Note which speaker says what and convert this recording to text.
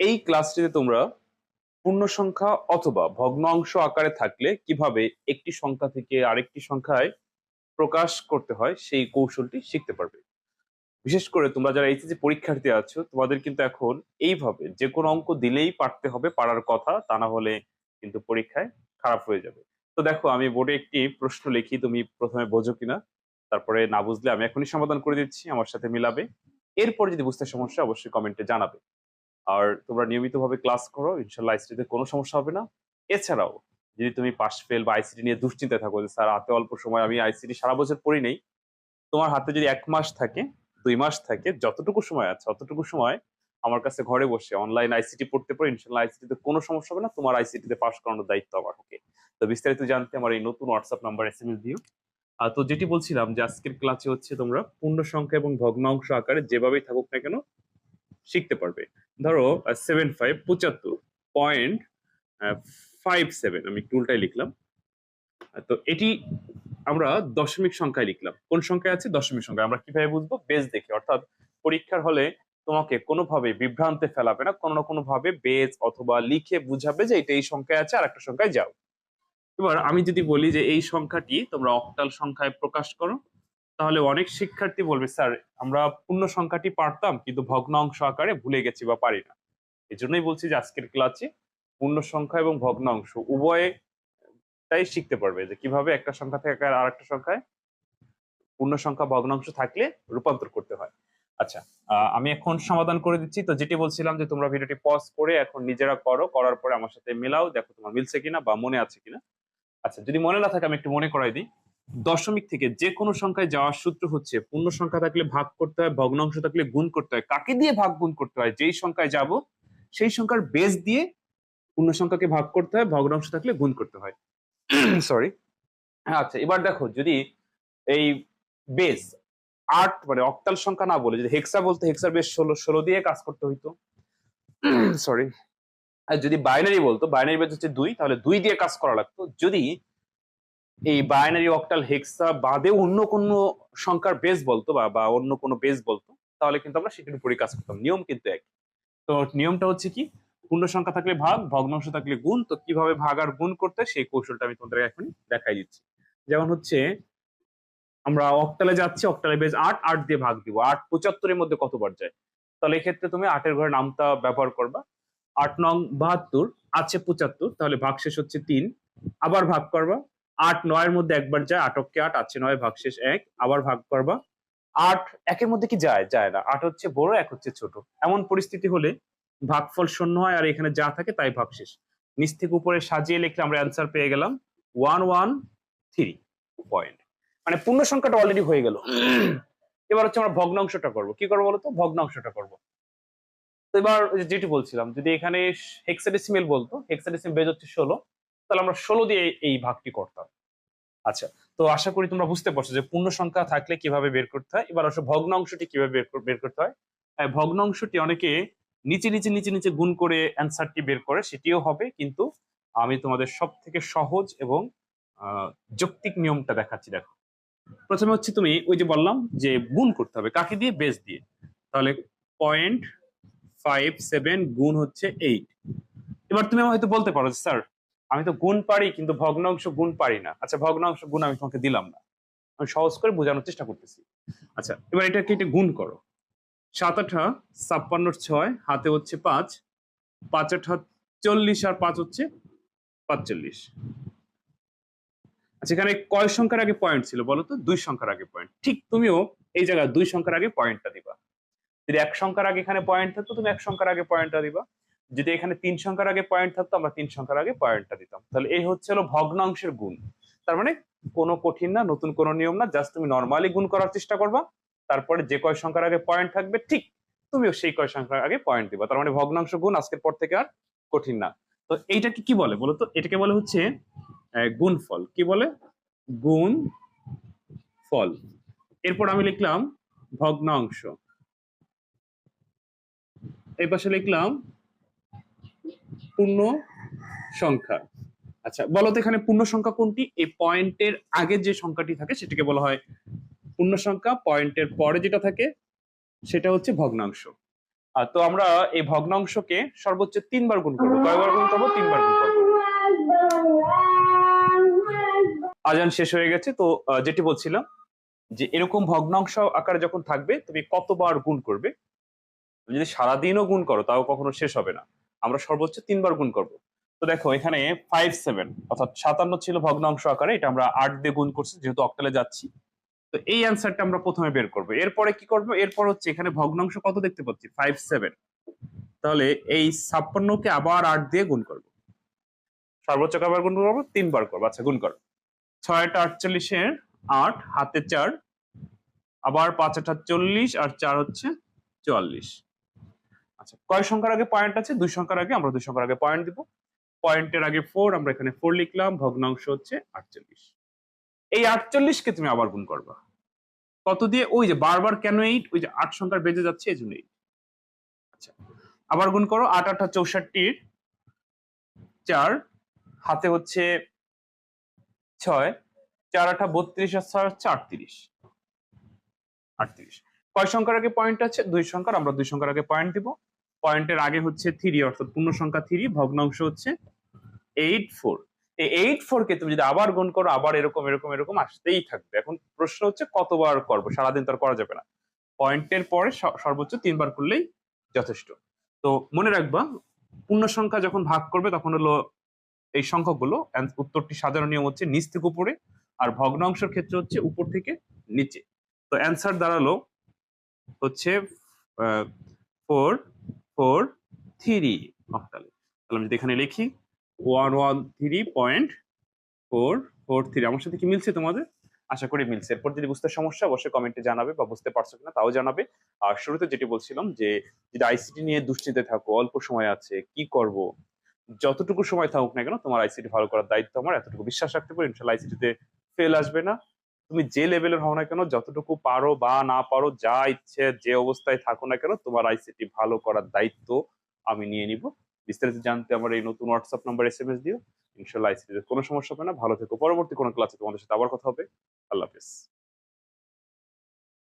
Speaker 1: এই ক্লাসটিতে তোমরা পূর্ণ সংখ্যা অথবা ভগ্নাংশ আকারে থাকলে কীভাবে একটি সংখ্যা থেকে আরেকটি সংখ্যায় প্রকাশ করতে হয় সেই কৌশলটি শিখতে পারবে। বিশেষ করে তোমরা যারা এইচএসসি পরীক্ষার্থী আছো, তোমাদের কিন্তু এখন এইভাবে যে কোনো অঙ্ক দিলেই পারতে হবে, পারার কথা, তা না হলে কিন্তু পরীক্ষায় খারাপ হয়ে যাবে। তো দেখো, আমি বোর্ডে একটি প্রশ্ন লিখি, তুমি প্রথমে বোঝো কিনা, তারপরে না বুঝলে আমি এখনই সমাধান করে দিচ্ছি, আমার সাথে মিলাবে। এরপর যদি বুঝতে সমস্যা অবশ্যই কমেন্টে জানাবে। আর তোমরা নিয়মিতভাবে ক্লাস করো, ইনশাল্লাহ আইসিটিতে কোনো সমস্যা হবে না। এছাড়াও, যদি তুমি পাস ফেল বা আইসিটি নিয়ে দুশ্চিন্তায় থাকো যে, স্যার, হাতে অল্প সময়, আমি আইসিটি সারা বছর পড়ি নেই। তোমার হাতে যদি এক মাস থাকে, দুই মাস থাকে, যতটুকু সময় আছে, অতটুকু সময় আমার কাছে ঘরে বসে অনলাইন আইসিটি পড়তে পারো ইনশাল্লাহ আইসিটিতে কোনো সমস্যা হবে না। তোমার আইসিটিতে পাস করানোর দায়িত্ব আমার ওকে তো বিস্তারিত জানতে আমার এই নতুন WhatsApp number S M S দিও তো যেটি বলছিলাম যে, আজকের ক্লাসে হচ্ছে তোমরা পূর্ণ সংখ্যা এবং ভগ্নাংশ আকারে যেভাবেই থাকুক না কেন শিখতে পারবে। ধরো সেভেন ফাইভ পঁচাত্তর পয়েন্ট ফাইভ সেভেন আমি একটু উল্টাই লিখলাম তো এটি আমরা দশমিক সংখ্যায় লিখলাম। কোন সংখ্যায় আছে? দশমিক সংখ্যা আমরা কীভাবে বুঝব? বেজ দেখে। অর্থাৎ পরীক্ষার হলে তোমাকে কোনোভাবে বিভ্রান্তে ফেলাবে না। কোনো না কোনো ভাবে বেজ অথবা লিখে বুঝাবে যে এটা এই সংখ্যায় আছে আর একটা সংখ্যায় যাও। এবার আমি যদি বলি যে এই সংখ্যাটি তোমরা অক্টাল সংখ্যায় প্রকাশ করো। তাহলে অনেক শিক্ষার্থী বলবে, স্যার, আমরা পূর্ণ সংখ্যাটি পারতাম, কিন্তু ভগ্নাংশ আকারে ভুলে গেছি বা পারি না। এই জন্যই বলছি যে আজকের ক্লাসে পূর্ণ সংখ্যা এবং ভগ্নাংশ উভয়ে তাই শিখতে পারবে যে কীভাবে একটা সংখ্যা থেকে আর একটা সংখ্যায় পূর্ণ সংখ্যা ভগ্নাংশ থাকলে রূপান্তর করতে হয়। আচ্ছা আমি এখন সমাধান করে দিচ্ছি। তো যেটি বলছিলাম যে তোমরা ভিডিওটি পজ করে এখন নিজেরা করো, করার পরে আমার সাথে মেলাও, দেখো তোমার মিলছে কিনা বা মনে আছে কিনা। আচ্ছা যদি মনে না থাকে আমি একটু মনে করাই দিই। দশমিক থেকে যে কোনো সংখ্যায় যাওয়ার সূত্র হচ্ছে পূর্ণ সংখ্যা থাকলে ভাগ করতে হয়, ভগ্নাংশ থাকলে গুণ করতে হয়। কাকে দিয়ে ভাগ গুণ করতে হয়? যেই সংখ্যায় যাব, সেই সংখ্যার বেস দিয়ে পূর্ণ সংখ্যাকে ভাগ করতে হয়, ভগ্নাংশ থাকলে গুণ করতে হয়। সরি আচ্ছা এবার দেখো যদি এই বেস আট মানে অক্টাল সংখ্যা না বলে, যদি হেক্সা বলতে হেক্সার বেস ষোলো ষোলো দিয়ে কাজ করতে হইতো। সরি আর যদি বাইনারি বলতো বাইনারি বেস হচ্ছে দুই, তাহলে দুই দিয়ে কাজ করা লাগতো। যদি এই বাইনারি অক্টাল হেক্সা বাদে অন্য কোনো সংখ্যার বেস বলতো বা বা অন্য কোনো বেস বলতো, তাহলে কিন্তু আমরা সেটার উপরে কাজ করতাম। নিয়ম কিন্তু এক তো নিয়মটা হচ্ছে কি? পূর্ণ সংখ্যা থাকলে ভাগ, ভগ্নাংশ থাকলে গুণ। তো কীভাবে ভাগ আর গুণ করতে সেই কৌশলটা আমি তোমাদের এখন দেখাই দিচ্ছি। যেমন হচ্ছে, আমরা অক্টালে যাচ্ছি অক্টালে বেস আট আট দিয়ে ভাগ দিব। আট পঁচাত্তরের মধ্যে কতবার যায়? তাহলে এক্ষেত্রে তুমি আটের ঘরে নামটা ব্যবহার করবা। আট নং বাহাত্তর, আছে পঁচাত্তর, তাহলে ভাগ শেষ হচ্ছে তিন। আবার ভাগ করবা। আট নয়ের মধ্যে একবার যায় আটককে আট, আছে নয়, ভাগ শেষ এক, আবার ভাগ করবা। আট একের মধ্যে কি যায়? যায় না। আট হচ্ছে বড়, এক হচ্ছে ছোট। এমন পরিস্থিতি হলে ভাগফল শূন্য হয় আর এখানে যা থাকে তাই ভাগ শেষ। নিচ থেকে উপরে সাজিয়ে লিখলে আমরা অ্যান্সার পেয়ে গেলাম ওয়ান ওয়ান থ্রি পয়েন্ট মানে পূর্ণ সংখ্যাটা অলরেডি হয়ে গেল। এবার হচ্ছে আমরা ভগ্নাংশটা করব। কি করব বলতো? ভগ্নাংশটা করব। তো এবার যেটি বলছিলাম, যদি এখানে হেক্সাডেসিমেল বলতো হেক্সাডেসিমেল বেজ হচ্ছে ষোলো। তাহলে আমরা ষোলো দিয়ে এই- ভাগটি করতাম। আচ্ছা তো আশা করি তোমরা বুঝতে পারছ যে পূর্ণ সংখ্যা থাকলে কীভাবে বের করতে হয় এবার আসলে ভগ্নাংশটি কীভাবে বের কর- বের করতে হয়। হ্যাঁ, ভগ্নাংশটি অনেকে নিচে নিচে নিচে নিচে গুণ করে অ্যান্সারটি বের করে সেটিও হবে কিন্তু আমি তোমাদের সব থেকে সহজ এবং যৌক্তিক নিয়মটা দেখাচ্ছি দেখো। প্রথমে হচ্ছে তুমি ওই যে বললাম যে গুণ করতে হবে কাকে দিয়ে? বেস দিয়ে। তাহলে পয়েন্ট ফাইভ সেভেন গুণ হচ্ছে এইট এবার তুমি হয়তো বলতে পারো স্যার আমি তো গুণ পারি, কিন্তু ভগ্নাংশ গুণ পারি না। আচ্ছা ভগ্নাংশ গুণ আমি তোমাকে দিলাম না। আমি সহজ করে বোঝানোর চেষ্টা করতেছি। আচ্ছা এবার এটাকে এটা গুণ করো? সাত আঠা ছাপ্পান্নর ছয়, হাতে হচ্ছে পাঁচ পাঁচ আঠা চল্লিশ আর পাঁচ হচ্ছে পাঁচচল্লিশ। আচ্ছা এখানে কয় সংখ্যার আগে পয়েন্ট ছিল বলো তো? দুই সংখ্যার আগে পয়েন্ট ঠিক তুমিও এই জায়গায় দুই সংখ্যার আগে পয়েন্টটা দিবা। যদি এক সংখ্যার আগে এখানে পয়েন্ট থাকতো, তুমি এক সংখ্যার আগে পয়েন্টটা দিবা। যদি এখানে তিন সংখ্যার আগে পয়েন্ট থাকতো, আমরা তিন সংখ্যার আগে পয়েন্টটা দিতাম। তাহলে এই হচ্ছে হলো ভগ্নাংশের গুণ। তার মানে কোনো কঠিন না, নতুন কোনো নিয়ম না জাস্ট তুমি নর্মালি গুণ করার চেষ্টা করবা। তারপরে যে কয় সংখ্যার আগে পয়েন্ট থাকবে, ঠিক তুমিও সেই কয় সংখ্যার আগে পয়েন্ট দিবা। তার মানে ভগ্নাংশ গুণ আজকের পর থেকে আর কঠিন না। তো এইটাকে কি বলে বলো তো এটাকে বলে হচ্ছে গুণফল। কি বলে? গুণ ফল। এরপর আমি লিখলাম ভগ্নাংশ। এই পাশে লিখলাম পূর্ণ সংখ্যা। আচ্ছা বলো তো এখানে পূর্ণ সংখ্যা কোনটি? এই পয়েন্টের আগে যে সংখ্যাটি থাকে, সেটাকে বলা হয় পূর্ণ সংখ্যা। পয়েন্টের পরে যেটা থাকে, সেটা হচ্ছে ভগ্নাংশ। আর তো আমরা এই ভগ্নাংশকে সর্বোচ্চ তিনবার গুণ করব। কয়বার গুণ করব? তিনবার গুণ করব। আজান শেষ হয়ে গেছে, তো যেটি বলছিলাম যে এরকম ভগ্নাংশ আকারে যখন থাকবে, তুমি কতবার গুণ করবে? যদি সারাদিনও গুণ করো, তাও কখনো শেষ হবে না। আমরা সর্বোচ্চ তিনবার গুণ করব। তো দেখো, এখানে ফাইভ সেভেন অর্থাৎ সাতান্ন ছিল ভগ্নাংশ আকারে, এটা আমরা আট দিয়ে গুণ করছি, যেহেতু অক্টালে যাচ্ছি। তো এই অ্যান্সারটা আমরা প্রথমে বের করব। এরপরে কি করব? এরপর হচ্ছে এখানে ভগ্নাংশ কত দেখতে পাচ্ছি? ফাইভ সেভেন তাহলে এই ছাপ্পান্নকে আবার আট দিয়ে গুণ করব। সর্বোচ্চ কবার গুণ করব? তিনবার করব। আচ্ছা গুণ করো। ছয়টা আটচল্লিশের আট, হাতে চার। আবার পাঁচ আটা চল্লিশ, আর চার হচ্ছে চুয়াল্লিশ। আচ্ছা কয় সংখ্যার আগে পয়েন্ট আছে? দুই সংখ্যার আগে, আমরা দুই সংখ্যার আগে পয়েন্ট দিব। পয়েন্টের আগে ফোর আমরা এখানে ফোর লিখলাম, ভগ্নাংশ হচ্ছে আটচল্লিশ। এই আটচল্লিশকে তুমি আবার গুণ করবা। কত দিয়ে? ওই যে বারবার কেন এইট ওই যে আট সংখ্যার বেজে যাচ্ছে এই জন্য eight। আচ্ছা আবার গুণ করো, আট আটা চৌষট্টির চার, হাতে হচ্ছে ছয়, চার আঠা বত্রিশ, আর ছয় হচ্ছে আটত্রিশ। আটত্রিশ। কয় সংখ্যার আগে পয়েন্ট আছে? দুই সংখ্যার, আমরা দুই সংখ্যার আগে পয়েন্ট দিব। পয়েন্টের আগে হচ্ছে থ্রি অর্থাৎ পূর্ণ সংখ্যা থ্রি ভগ্নাংশ হচ্ছে এইট ফোর এই এইট ফোর কে তুমি যদি আবার গুণ করো, আবার এরকম এরকম এরকম আসতেই থাকবে। এখন প্রশ্ন হচ্ছে কতবার করব? সারাদিন তো আর করা যাবে না। পয়েন্টের পরে সর্বোচ্চ তিনবার করলেই যথেষ্ট। তো মনে রাখবা পূর্ণ সংখ্যা যখন ভাগ করবে, তখন হলো এই সংখ্যাগুলো উত্তরটি সাজানো নিয়ম হচ্ছে নিচ থেকে উপরে, আর ভগ্নাংশের ক্ষেত্রে হচ্ছে উপর থেকে নিচে। তো অ্যান্সার দাঁড়াল হচ্ছে ফোর ফোর থ্রি। অক্টালে তাহলে আমি যদি এখানে লিখি, one one, three point four four, three, আমার সাথে কি মিলছে তোমাদের? আশা করি মিলছে। এরপর যদি বুঝতে সমস্যা অবশ্যই কমেন্টে জানাবে বা বুঝতে পারছ কিনা তাও জানাবে। আর শুরুতে যেটি বলছিলাম যে, যদি আইসিটি নিয়ে দুশ্চিন্তে থাকো, অল্প সময় আছে, কি করব? যতটুকু সময় থাকুক না কেন, তোমার আইসিটি ভালো করার দায়িত্ব আমার, এতটুকু বিশ্বাস রাখতে পারো। ইনশাল্লাহ আইসিটিতে ফেল আসবে না। তুমি যে লেভেলের হও না কেন, যতটুকু পারো বা না পারো, যা ইচ্ছে, যে অবস্থায় থাকো না কেন, তোমার আইসিটি ভালো করার দায়িত্ব আমি নিয়ে নিব। বিস্তারিত জানতে আমার এই নতুন WhatsApp number S M S দিও ইনশাল্লাহ আইসিটিতে কোনো সমস্যা হবে না। ভালো থেকো। পরবর্তী কোনো ক্লাসে তোমাদের সাথে আবার কথা হবে। আল্লাহ হাফেজ।